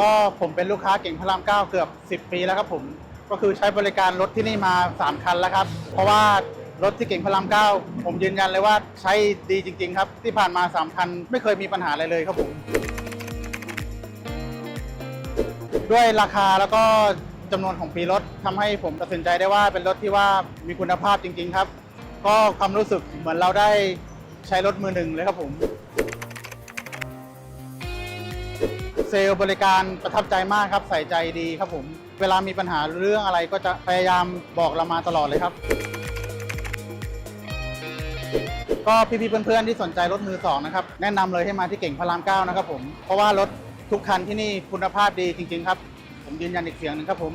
ก็ผมเป็นลูกค้าเก่งพระรามเก้าเกือบ 10 ปีแล้วครับผมก็คือใช้บริการรถที่นี่มา 3 คันแล้วครับ เพราะว่ารถที่เก่งพระรามเก้าผมยืนยันเลยว่าใช้ดีจริง ๆ ครับ ที่ผ่านมา 3 คันไม่เคยมีปัญหาอะไรเลยครับผม ด้วยราคาแล้วก็จำนวนของปีรถทำให้ผมตัดสินใจได้ว่าเป็นรถที่ว่ามีคุณภาพจริง ๆ ครับ ก็ความรู้สึกเหมือนเราได้ใช้รถมือหนึ่งเลยครับผม เซลล์บริการประทับใจมากครับใส่ใจดีครับผม เวลามีปัญหาเรื่องอะไรก็จะพยายามบอกเรามาตลอดเลยครับ ก็พี่ๆเพื่อนๆที่สนใจรถมือสองนะครับแนะนำเลยให้มาที่เก่งพระรามเก้านะครับผมเพราะว่ารถทุกคันที่นี่คุณภาพดีจริง ๆ ครับ ผมยืนยันอีกเสียงหนึ่งครับผม